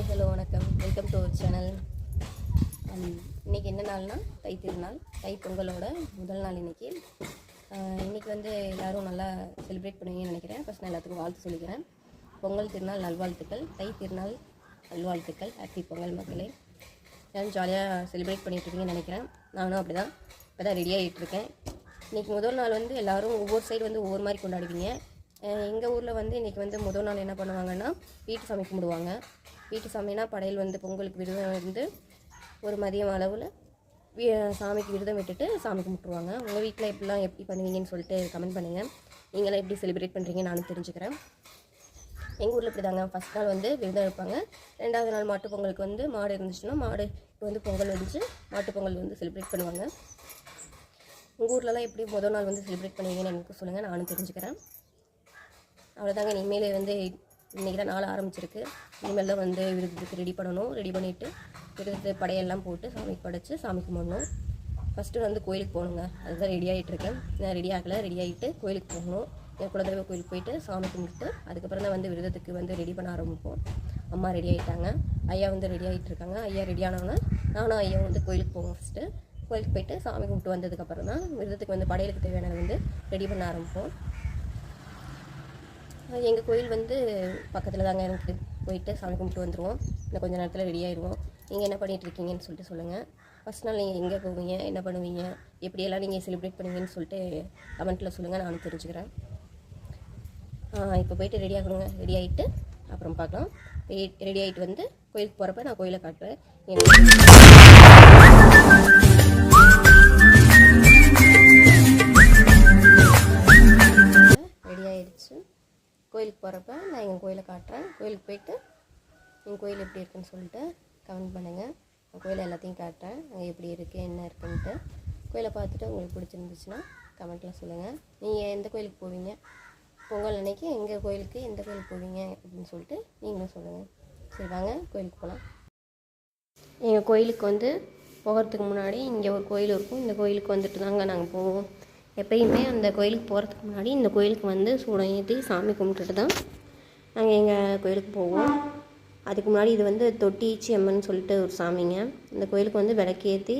Hi hello வணக்கம். Welcome to our channel இன்றைக்கி என்ன நாள்னா? தை திருநாள். தை பொங்கலோட முதல் நாள் இன்றைக்கி இன்றைக்கி வந்து எல்லோரும் நல்லா செலிப்ரேட் பண்ணுவீங்கன்னு நினைக்கிறேன். ஃபஸ்ட் நான் எல்லாத்துக்கும் வாழ்த்து சொல்லிக்கிறேன். பொங்கல் திருநாள் நல்வாழ்த்துக்கள். தை திருநாள் நல்வாழ்த்துக்கள். ஹாப்பி பொங்கல் மக்களே. எல்லாரும் ஜாலியாக செலிப்ரேட் பண்ணிகிட்ருக்கீங்கன்னு நினைக்கிறேன். நானும் அப்படி தான் இப்போ தான் ரெடியாகிட்டு இருக்கேன். இன்றைக்கி முதல் நாள் வந்து எல்லோரும் ஒவ்வொரு சைடு வந்து ஒவ்வொரு மாதிரி கொண்டாடுவீங்க. எங்கள் ஊரில் வந்து இன்றைக்கி வந்து முதல் நாள் என்ன பண்ணுவாங்கன்னா வீட்டு சாமி கும்பிடுவாங்க. வீட்டு சாமினா படையல் வந்து பொங்கலுக்கு விரதம் இருந்து ஒரு மதியம் அளவில் சாமிக்கு விரதம் விட்டுட்டு சாமி கும்பிட்ருவாங்க உங்கள் வீட்டில் எப்படிலாம் எப்படி பண்ணுவீங்கன்னு சொல்லிட்டு கமெண்ட் பண்ணுங்கள் நீங்களாம் எப்படி செலிப்ரேட் பண்ணுறீங்க நானும் தெரிஞ்சுக்கிறேன். எங்கள் ஊரில் இப்படி தாங்க ஃபஸ்ட் நாள் வந்து விரதம் இருப்பாங்க. ரெண்டாவது நாள் மாட்டு பொங்கலுக்கு வந்து மாடு இருந்துச்சுன்னா மாடு வந்து பொங்கல் வந்துச்சு. மாட்டு பொங்கல் வந்து செலிப்ரேட் பண்ணுவாங்க. உங்கள் ஊர்லலாம் எப்படி முதல் நாள் வந்து செலிப்ரேட் பண்ணுவீங்கன்னு எனக்கு சொல்லுங்கள் நானும் தெரிஞ்சுக்கிறேன். அவ்வளோதாங்க இனிமேல் வந்து இன்றைக்கி தான் நாள் ஆரம்பிச்சிருக்கு. இனிமேல் தான் வந்து விருதுக்கு ரெடி பண்ணணும். ரெடி பண்ணிவிட்டு விருது படையெல்லாம் போட்டு சாமிக்கு படைச்சி சாமி கும்பிடணும். ஃபஸ்ட்டு வந்து கோயிலுக்கு போகணுங்க. அதுதான் ரெடி ஆகிட்டுருக்கேன் நான் ரெடி ஆகலை. ரெடி ஆகிட்டு கோயிலுக்கு போகணும். என் குலதெய்வ கோயிலுக்கு போயிட்டு சாமி கும்பிட்டு அதுக்கப்புறம் தான் வந்து விரதத்துக்கு வந்து ரெடி பண்ண ஆரம்பிப்போம். அம்மா ரெடி ஆகிட்டாங்க ஐயா வந்து ரெடி ஆகிட்டு இருக்காங்க. ஐயா ரெடி ஆனவொன்னே நானும் ஐயா வந்து கோயிலுக்கு போவோம் ஃபஸ்ட்டு கோயிலுக்கு போயிட்டு சாமி கும்பிட்டு வந்ததுக்கப்புறம் தான் விரதத்துக்கு வந்து படையலுக்கு தேவையானது வந்து ரெடி பண்ண ஆரம்பிப்போம். எங்கள் கோயில் வந்து பக்கத்தில் தாங்க எனக்கு. போயிட்டு சாமி கும்பிட்டு வந்துடுவோம் இன்னும் கொஞ்சம் நேரத்தில் ரெடி ஆயிடுவோம் நீங்கள் என்ன பண்ணிகிட்டு இருக்கீங்கன்னு சொல்லிட்டு சொல்லுங்கள் ஃபஸ்ட் நாள் நீங்கள் எங்கே போவீங்க? என்ன பண்ணுவீங்க? எப்படியெல்லாம் நீங்கள் செலிப்ரேட் பண்ணுவீங்கன்னு சொல்லிட்டு கமெண்ட்டில் சொல்லுங்கள் நானும் தெரிஞ்சுக்கிறேன். இப்போ போயிட்டு ரெடி ஆகணுங்க. ரெடி ஆகிட்டு அப்புறம் பார்க்கலாம். ரெடி ஆகிட்டு வந்து கோயிலுக்கு போகிறப்ப நான் கோயிலை காட்டுறேன். கோயிலுக்கு போகிறப்ப நான் எங்கள் கோயிலை காட்டுறேன். கோயிலுக்கு போயிட்டு எங்கள் கோயில் எப்படி இருக்குன்னு சொல்லிட்டு கமெண்ட் பண்ணுங்கள் நான் கோயிலை எல்லாத்தையும் காட்டுறேன். அங்கே எப்படி இருக்குது என்ன இருக்குன்ட்டு. கோயிலை பார்த்துட்டு உங்களுக்கு பிடிச்சிருந்துச்சுன்னா கமெண்ட்டில் சொல்லுங்கள் நீங்கள் எந்த கோயிலுக்கு போவீங்க? பொங்கல் அன்னைக்கு எங்கள் கோயிலுக்கு எந்த கோயிலுக்கு போவீங்க அப்படின்னு சொல்லிட்டு நீங்களும் சொல்லுங்கள் சரி வாங்க கோயிலுக்கு போகலாம் எங்கள் கோயிலுக்கு வந்து போகிறதுக்கு முன்னாடி இங்கே ஒரு கோயில் இருக்கும். இந்த கோயிலுக்கு வந்துட்டு தாங்க நாங்கள் போவோம். எப்பயுமே அந்த கோயிலுக்கு போகிறதுக்கு முன்னாடி இந்த கோயிலுக்கு வந்து சூடம் ஏற்றி சாமி கும்பிட்டுட்டு தான் நாங்கள் எங்கள் கோயிலுக்கு போவோம். அதுக்கு முன்னாடி இது வந்து தொட்டிச்சி அம்மன் சொல்லிட்டு ஒரு சாமிங்க. இந்த கோயிலுக்கு வந்து விளக்கேற்றி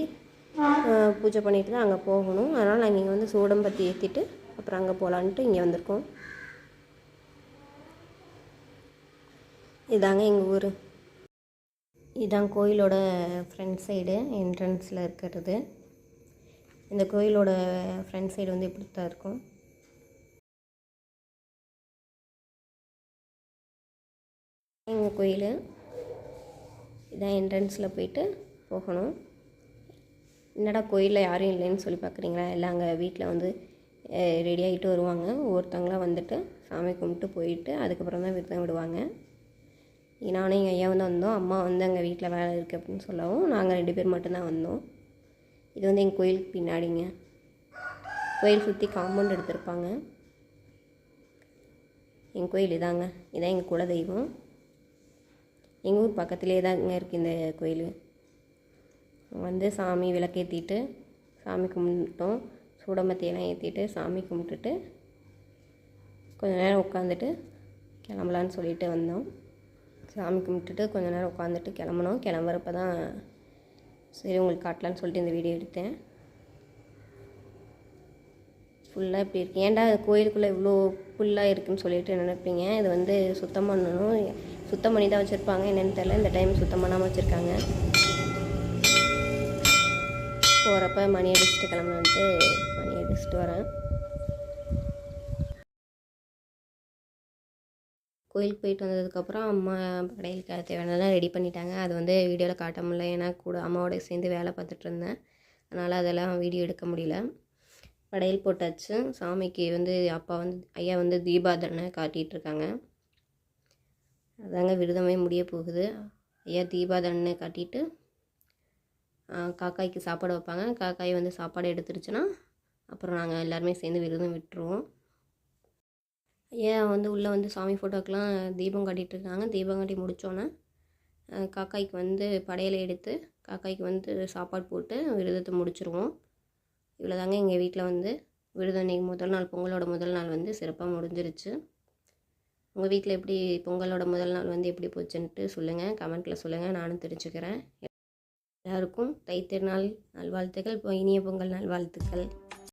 பூஜை பண்ணிட்டு தான் அங்கே போகணும். அதனால் நாங்கள் இங்கே வந்து சூடம் பற்றி ஏற்றிட்டு அப்புறம் அங்கே போகலான்ட்டு இங்கே வந்திருக்கோம். இதாங்க எங்கள் ஊர். இதான் கோயிலோட ஃப்ரண்ட் சைடு என்ட்ரன்ஸில் இருக்கிறது. இந்த கோயிலோட ஃப்ரண்ட் சைடு வந்து இப்படி தான் இருக்கும். எங்கள் கோயில் இதான் என்ட்ரன்ஸில் போயிட்டு போகணும். என்னடா கோயிலில் யாரும் இல்லைன்னு சொல்லி பார்க்குறீங்களா எல்லாம் அங்கே வீட்டில் வந்து ரெடி ஆகிட்டு வருவாங்க. ஒவ்வொருத்தவங்களாம் வந்துட்டு சாமி கும்பிட்டு போயிட்டு அதுக்கப்புறம் தான் விரதம் விடுவாங்க. நானும் எங்கள் ஐயா வந்து வந்தோம். அம்மா வந்து அங்கே வீட்டில் வேலை இருக்குது அப்படின்னு சொல்லவும் நாங்கள் ரெண்டு பேர் மட்டும்தான் வந்தோம். இது வந்து எங்கள் கோயிலுக்கு பின்னாடிங்க. கோயில் சுற்றி காம்பவுண்ட் எடுத்திருப்பாங்க. எங்கள் கோயில் இதாங்க. இதான் எங்கள் குலதெய்வம். எங்கள் ஊர் பக்கத்துலேயே தாங்க இருக்குது இந்த கோயில். வந்து சாமி விளக்கேற்றிட்டு சாமி கும்பிட்டோம். சூடமத்தியெல்லாம் ஏற்றிட்டு சாமி கும்பிட்டுட்டு கொஞ்ச நேரம் உட்காந்துட்டு கிளம்பலான்னு சொல்லிட்டு வந்தோம். சாமி கும்பிட்டுட்டு கொஞ்ச நேரம் உட்காந்துட்டு கிளம்புனோம். கிளம்புறப்ப தான் சரி உங்களுக்கு காட்டலான்னு சொல்லிட்டு இந்த வீடியோ எடுத்தேன். ஃபுல்லாக இப்படி இருக்கு. ஏன்டா கோயிலுக்குள்ளே இவ்வளோ ஃபுல்லாக இருக்குதுன்னு சொல்லிட்டு நினைப்பீங்க? இது வந்து சுத்தம் பண்ணணும். சுத்தம் பண்ணி தான் வச்சுருப்பாங்க. என்னென்னு தெரில இந்த டைம் சுத்தம் பண்ணாமல் வச்சுருக்காங்க. போகிறப்ப மணி அடிச்சுட்டு கிளம்பலான்ட்டு மணி அடிச்சுட்டு வரேன். கோயிலுக்கு போயிட்டு வந்ததுக்கப்புறம் அம்மா படையலுக்கு தேவையானதெல்லாம் ரெடி பண்ணிட்டாங்க. அது வந்து வீடியோவில் காட்ட முடியல. ஏன்னா கூட அம்மாவோட சேர்ந்து வேலை பார்த்துட்டு இருந்தேன். அதனால் அதெல்லாம் வீடியோ எடுக்க முடியல. படையல் போட்டாச்சு. சாமிக்கு வந்து அப்பா வந்து ஐயா வந்து தீபாதனை காட்டிகிட்டு இருக்காங்க அதாங்க விரதமே முடிய போகுது. ஐயா தீபாதனை காட்டிட்டு காக்காய்க்கு சாப்பாடு வைப்பாங்க. காக்காய் வந்து சாப்பாடு எடுத்துருச்சுன்னா அப்புறம் நாங்கள் எல்லாருமே சேர்ந்து விரதம் விட்டுருவோம். ஏன் வந்து உள்ளே வந்து சாமி ஃபோட்டோக்கெலாம் தீபம் காட்டிகிட்ருக்காங்க? தீபம் காட்டி முடித்தோன்னே காக்காய்க்கு வந்து படையலை எடுத்து காக்காய்க்கு வந்து சாப்பாடு போட்டு விரதத்தை முடிச்சிருவோம். இவ்வளோ தாங்க எங்கள் வீட்டில் வந்து விரதம் முதல் நாள் பொங்கலோட முதல் நாள் வந்து சிறப்பாக முடிஞ்சிருச்சு. உங்கள் வீட்டில் எப்படி பொங்கலோட முதல் நாள் வந்து எப்படி போச்சுன்ட்டு சொல்லுங்கள் கமெண்ட்டில் சொல்லுங்கள் நானும் தெரிஞ்சுக்கிறேன். எல்லாருக்கும் தை திருநாள் நல்வாழ்த்துக்கள். இனிய பொங்கல் நல்வாழ்த்துக்கள்.